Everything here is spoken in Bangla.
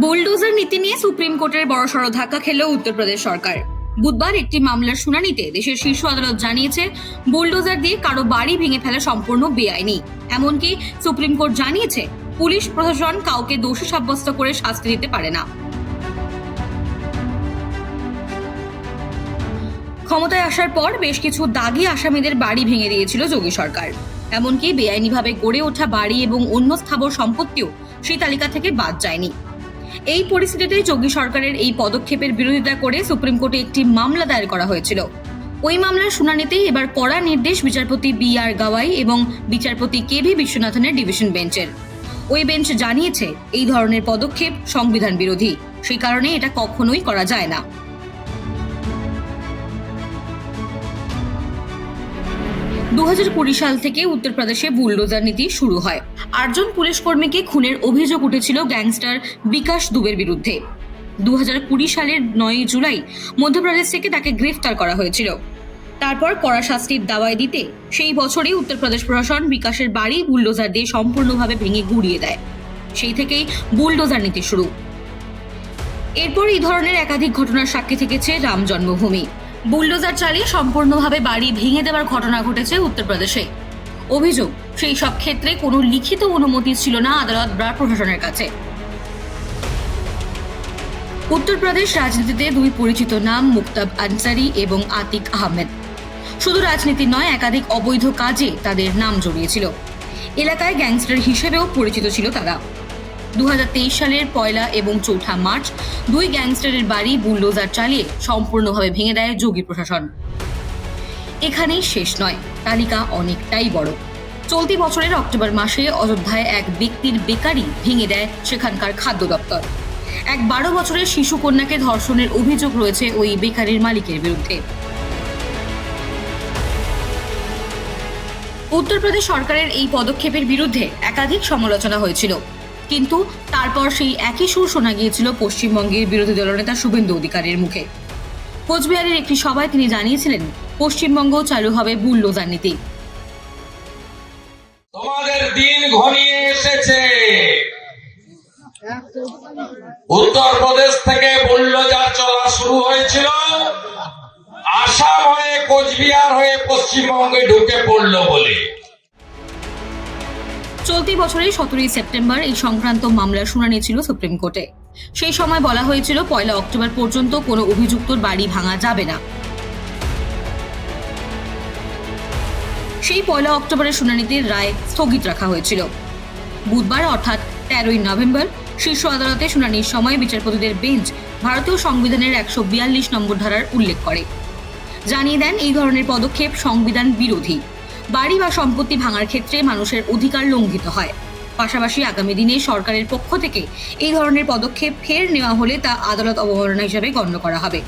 বুলডোজার নীতি নিয়ে সুপ্রিম কোর্টের বড়সড় ধাক্কা খেল উত্তরপ্রদেশ সরকার। বুধবার একটি মামলার শুনানিতে দেশের শীর্ষ আদালত জানিয়েছে, বুলডোজার দিয়ে কারও বাড়ি ভেঙে ফেলা সম্পূর্ণ বেআইনি। এমনকি সুপ্রিম কোর্ট জানিয়েছে, পুলিশ প্রশাসন কাউকে দোষী সাব্যস্ত করে শাস্তি দিতে পারে না। ক্ষমতায় আসার পর বেশ কিছু দাগি আসামিদের বাড়ি ভেঙে দিয়েছিল যোগী সরকার। এমনকি বেআইনিভাবে গড়ে ওঠা বাড়ি এবং অন্য স্থাবর সম্পত্তিও সেই তালিকা থেকে বাদ যায়নি। এই পরিস্থিতিতে যোগী সরকারের এই পদক্ষেপের বিরোধিতা করে সুপ্রিম কোর্টে একটি মামলা দায়ের করা হয়েছিল। ওই মামলার শুনানিতেই এবার কড়া নির্দেশ বিচারপতি বি আর গাওয়াই এবং বিচারপতি কে ভি বিশ্বনাথনের ডিভিশন বেঞ্চের। ওই বেঞ্চ জানিয়েছে, এই ধরনের পদক্ষেপ সংবিধান বিরোধী। সেই কারণে এটা কখনোই করা যায় না। দু হাজার কুড়ি সাল থেকে উত্তরপ্রদেশে বুলডোজার নীতি শুরু হয়। আটজন পুলিশ কর্মীকে খুনের অভিযোগ উঠেছিল গ্যাংস্টার বিকাশ দুবের বিরুদ্ধে। দু হাজার কুড়ি সালের নয় জুলাই মধ্যপ্রদেশ থেকে তাকে গ্রেফতার করা হয়েছিল। তারপর কড়া শাস্তির দাওয়াই দিতে সেই বছরই উত্তরপ্রদেশ প্রশাসন বিকাশের বাড়ি বুলডোজার দিয়ে সম্পূর্ণভাবে ভেঙে গুড়িয়ে দেয়। সেই থেকেই বুলডোজার নীতি শুরু। এরপর এই ধরনের একাধিক ঘটনার সাক্ষী থেকেছে রাম জন্মভূমি। বুলডোজার চালিয়ে সম্পূর্ণভাবে বাড়ি ভেঙে দেওয়ার ঘটনা ঘটেছে উত্তরপ্রদেশে। অভিযোগ, সেই সব ক্ষেত্রে কোনো লিখিত অনুমতি ছিল না আদালত বা প্রশাসনের কাছে। উত্তরপ্রদেশ রাজনীতিতে দুই পরিচিত নাম, মুক্তাব আনসারি এবং আতিক আহমেদ। শুধু রাজনীতি নয়, একাধিক অবৈধ কাজে তাদের নাম জড়িয়েছিল। এলাকায় গ্যাংস্টার হিসেবেও পরিচিত ছিল তারা। দু হাজার তেইশ সালের পয়লা এবং চৌঠা মার্চ দুই গ্যাংস্টারের বাড়ি বুলডোজার চালিয়ে সম্পূর্ণভাবে ভেঙে দেয় যোগী প্রশাসন। এখানেই শেষ নয়, তালিকা অনেকটাই বড়। চলতি বছরের অক্টোবর মাসে অযোধ্যায় এক ব্যক্তির বেকারি ভেঙে দেয় সেখানকার খাদ্য দপ্তর। এক বারো বছরের শিশু কন্যাকে ধর্ষণের অভিযোগ রয়েছে ওই বেকারির মালিকের বিরুদ্ধে। উত্তরপ্রদেশ সরকারের এই পদক্ষেপের বিরুদ্ধে একাধিক সমালোচনা হয়েছিল। কিন্তু তারপর সেই একই সুর শোনা গিয়েছিল পশ্চিমবঙ্গের বিরোধী দলনেতা শুভেন্দু অধিকারীর মুখে। কোচবিহারের একটি সভায় তিনি জানিয়েছিলেন, পশ্চিমবঙ্গ চালু হবে বুলডোজার নীতি। তোমাদের দিন ঘনিয়ে এসেছে। উত্তরপ্রদেশ থেকে বুল্ডোজার চলা শুরু হয়েছিল। আসাম হয়ে কোচবিহার হয়ে পশ্চিমবঙ্গে ঢুকে পড়ল বলে। চলতি বছরের সতেরোই সেপ্টেম্বর এই সংক্রান্ত মামলার শুনানি ছিল সুপ্রিম কোর্টে। সেই সময় বলা হয়েছিল, পয়লা অক্টোবর পর্যন্ত কোনো অভিযুক্তর বাড়ি ভাঙা যাবে না। সেই পয়লা অক্টোবরের শুনানিতে রায় স্থগিত রাখা হয়েছিল। বুধবার অর্থাৎ তেরোই নভেম্বর শীর্ষ আদালতে শুনানির সময় বিচারপতিদের বেঞ্চ ভারতীয় সংবিধানের একশো বিয়াল্লিশ নম্বর ধারার উল্লেখ করে। জানিয়ে দেন, এই ধরনের পদক্ষেপ সংবিধান বিরোধী। বাড়ি বা সম্পত্তি ভাঙার ক্ষেত্রে মানুষের অধিকার লঙ্ঘিত হয়। পাশাপাশি আগামী দিনে সরকারের পক্ষ থেকে এই ধরনের পদক্ষেপ ফের নেওয়া হলে তা আদালত অবমাননা হিসাবে গণ্য করা হবে।